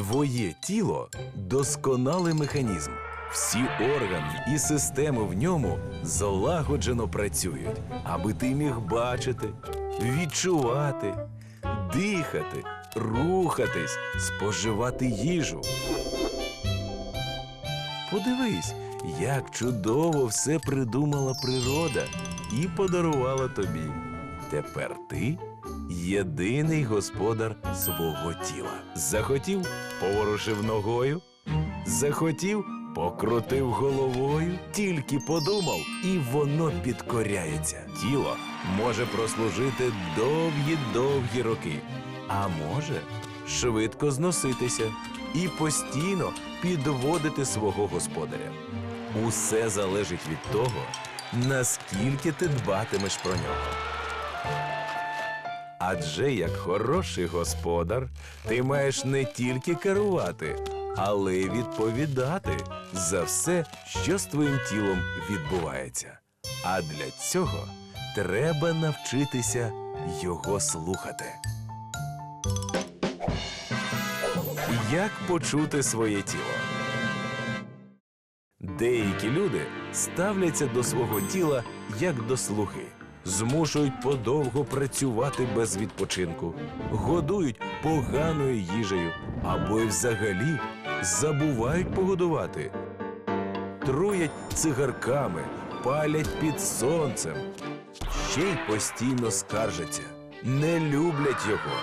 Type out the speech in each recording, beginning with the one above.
Твоє тіло досконалий механізм. Всі органи і системи в ньому злагоджено працюють, аби ти міг бачити, відчувати, дихати, рухатись, споживати їжу. Подивись, як чудово все придумала природа і подарувала тобі. Тепер ти єдиний господар свого тіла. Захотів поворушив ногою, захотів покрутив головою, тільки подумав, і воно підкоряється. Тіло може прослужити довгі-довгі роки, а може швидко зноситися і постійно підводити свого господаря. Усе залежить від того, наскільки ти дбатимеш про нього. Адже як хороший господар, ти маєш не тільки керувати, але й відповідати за все, що з твоїм тілом відбувається. А для цього треба навчитися його слухати. Як почути своє тіло? Деякі люди ставляться до свого тіла як до слуги, змушують подовго працювати без відпочинку, годують поганою їжею або й взагалі забувають погодувати, труять цигарками, палять під сонцем, ще й постійно скаржаться, не люблять його.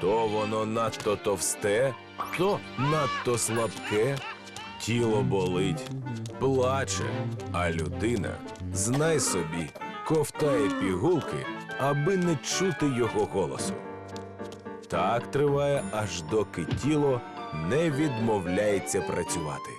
То воно надто товсте, то надто слабке, тіло болить, плаче, а людина, знай собі, ковтає пігулки, аби не чути його голосу. Так триває, аж доки тіло не відмовляється працювати.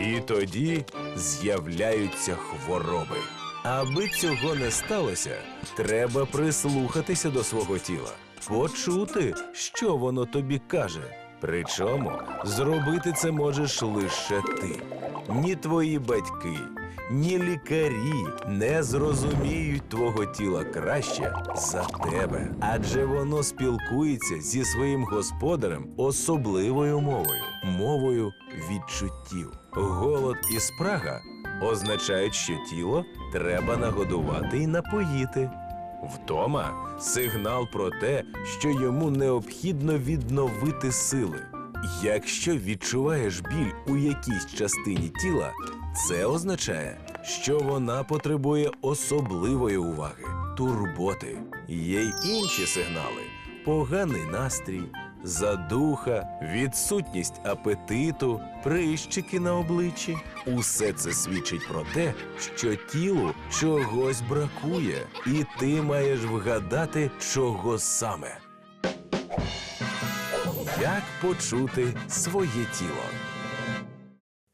І тоді з'являються хвороби. Аби цього не сталося, треба прислухатися до свого тіла, почути, що воно тобі каже. Причому зробити це можеш лише ти. Ні твої батьки, ні лікарі не зрозуміють твого тіла краще за тебе, адже воно спілкується зі своїм господарем особливою мовою мовою відчуттів. Голод і спрага означають, що тіло треба нагодувати і напоїти. Втома сигнал про те, що йому необхідно відновити сили. Якщо відчуваєш біль у якійсь частині тіла, це означає, що вона потребує особливої уваги, турботи. Є й інші сигнали: поганий настрій, задуха, відсутність апетиту, прищики на обличчі. Усе це свідчить про те, що тілу чогось бракує, і ти маєш вгадати, чого саме. Як почути своє тіло?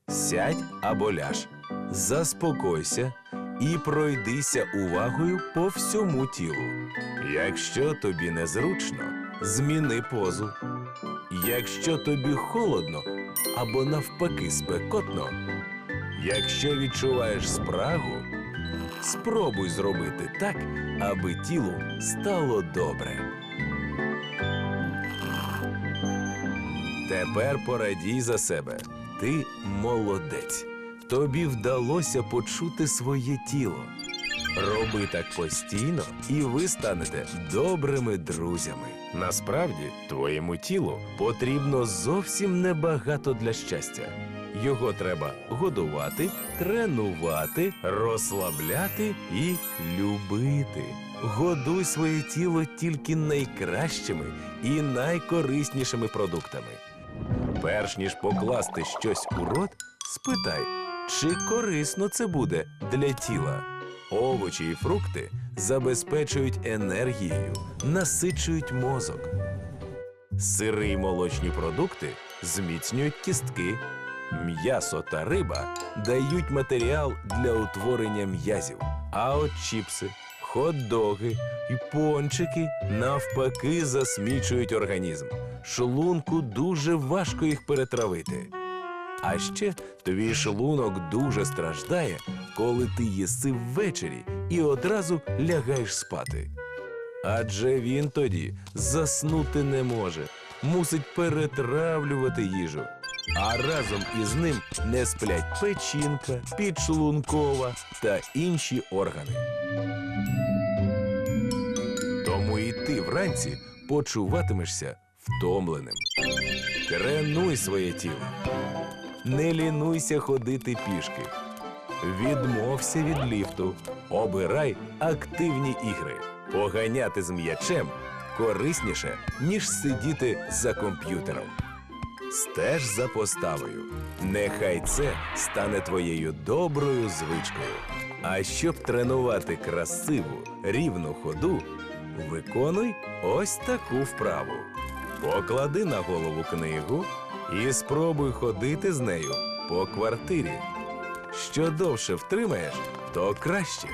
Сядь або ляж, заспокойся і пройдися увагою по всьому тілу. Якщо тобі незручно, зміни позу. Якщо тобі холодно або навпаки спекотно, якщо відчуваєш спрагу, спробуй зробити так, аби тілу стало добре. Тепер порадій за себе. Ти молодець. Тобі вдалося почути своє тіло. Роби так постійно, і ви станете добрими друзями. Насправді, твоєму тілу потрібно зовсім небагато для щастя. Його треба годувати, тренувати, розслабляти і любити. Годуй своє тіло тільки найкращими і найкориснішими продуктами. Перш ніж покласти щось у рот, спитай, чи корисно це буде для тіла. Овочі і фрукти забезпечують енергією, насичують мозок. Сири й молочні продукти зміцнюють кістки. М'ясо та риба дають матеріал для утворення м'язів. А от чіпси, хот-доги і пончики навпаки засмічують організм. Шлунку дуже важко їх перетравити. А ще твій шлунок дуже страждає, коли ти їси ввечері і одразу лягаєш спати. Адже він тоді заснути не може, мусить перетравлювати їжу. А разом із ним не сплять печінка, підшлункова та інші органи. Тому і ти вранці почуватимешся втомленим. Тренуй своє тіло. Не лінуйся ходити пішки. Відмовся від ліфту. Обирай активні ігри. Поганяти з м'ячем корисніше, ніж сидіти за комп'ютером. Стеж за поставою. Нехай це стане твоєю доброю звичкою. А щоб тренувати красиву, рівну ходу, виконуй ось таку вправу. Поклади на голову книгу і спробуй ходити з нею по квартирі. Що довше втримаєш, то краще.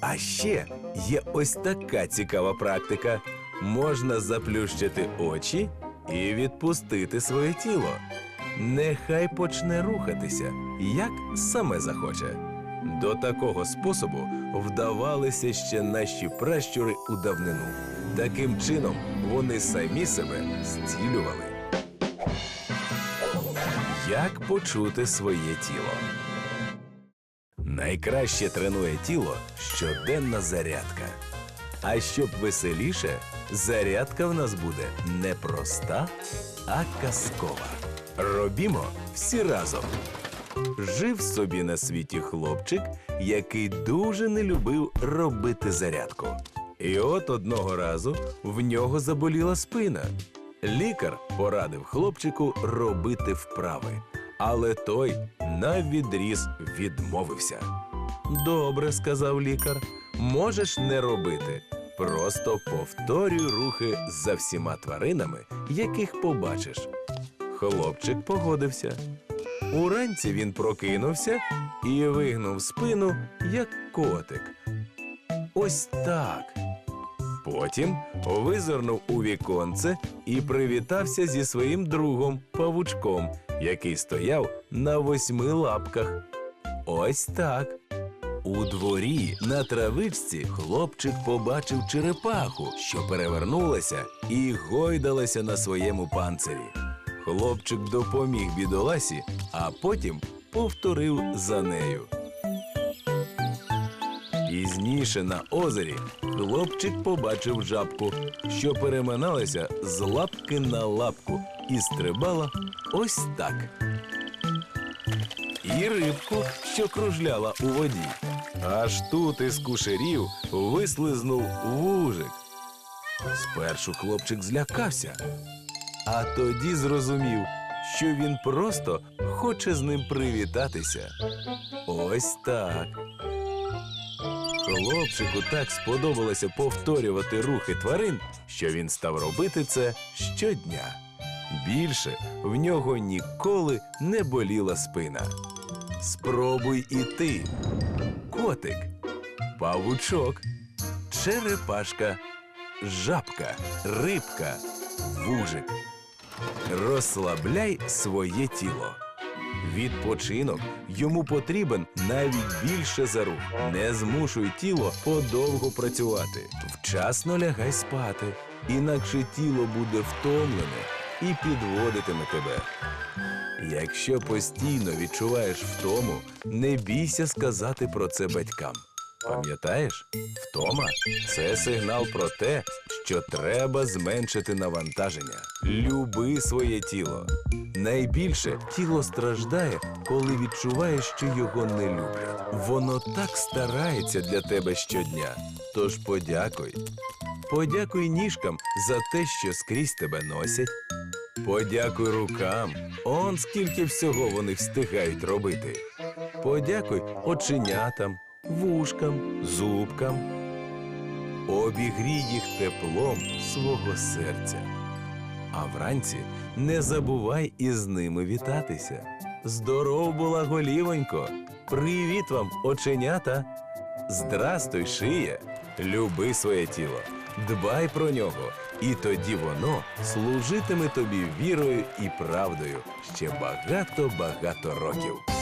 А ще є ось така цікава практика. Можна заплющити очі і відпустити своє тіло. Нехай почне рухатися, як саме захоче. До такого способу вдавалися ще наші пращури у давнину. Таким чином вони самі себе зцілювали. Як почути своє тіло? Найкраще тренує тіло щоденна зарядка. А щоб веселіше, зарядка в нас буде не проста, а казкова. Робімо всі разом. Жив собі на світі хлопчик, який дуже не любив робити зарядку. І от одного разу в нього заболіла спина. Лікар порадив хлопчику робити вправи, але той навідріз відмовився. Добре, сказав лікар, можеш не робити. Просто повторюй рухи за всіма тваринами, яких побачиш. Хлопчик погодився. Уранці він прокинувся і вигнув спину, як котик. Ось так. Потім визирнув у віконце і привітався зі своїм другом павучком, який стояв на восьми лапках. Ось так. У дворі на травичці хлопчик побачив черепаху, що перевернулася і гойдалася на своєму панцирі. Хлопчик допоміг бідоласі, а потім повторив за нею. Пізніше на озері хлопчик побачив жабку, що переминалася з лапки на лапку і стрибала ось так. І рибку, що кружляла у воді. Аж тут із кушерів вислизнув вужик. Спершу хлопчик злякався, а тоді зрозумів, що він просто хоче з ним привітатися. Ось так. Хлопчику так сподобалося повторювати рухи тварин, що він став робити це щодня. Більше в нього ніколи не боліла спина. Спробуй і ти. Котик, павучок, черепашка, жабка, рибка, вужик. Розслабляй своє тіло. Відпочинок йому потрібен навіть більше за рух. Не змушуй тіло подовго працювати. Вчасно лягай спати, інакше тіло буде втомлене і підводитиме тебе. Якщо постійно відчуваєш втому, не бійся сказати про це батькам. Пам'ятаєш, втома це сигнал про те, що треба зменшити навантаження. Люби своє тіло. Найбільше тіло страждає, коли відчуває, що його не люблять. Воно так старається для тебе щодня. Тож подякуй. Подякуй ніжкам за те, що скрізь тебе носять. Подякуй рукам. Он скільки всього вони встигають робити. Подякуй оченятам, вушкам, зубкам. Обігрій їх теплом свого серця. А вранці не забувай із ними вітатися. Здоров була голівонько! Привіт вам, оченята! Здрастуй, шиє! Люби своє тіло, дбай про нього, і тоді воно служитиме тобі вірою і правдою ще багато-багато років.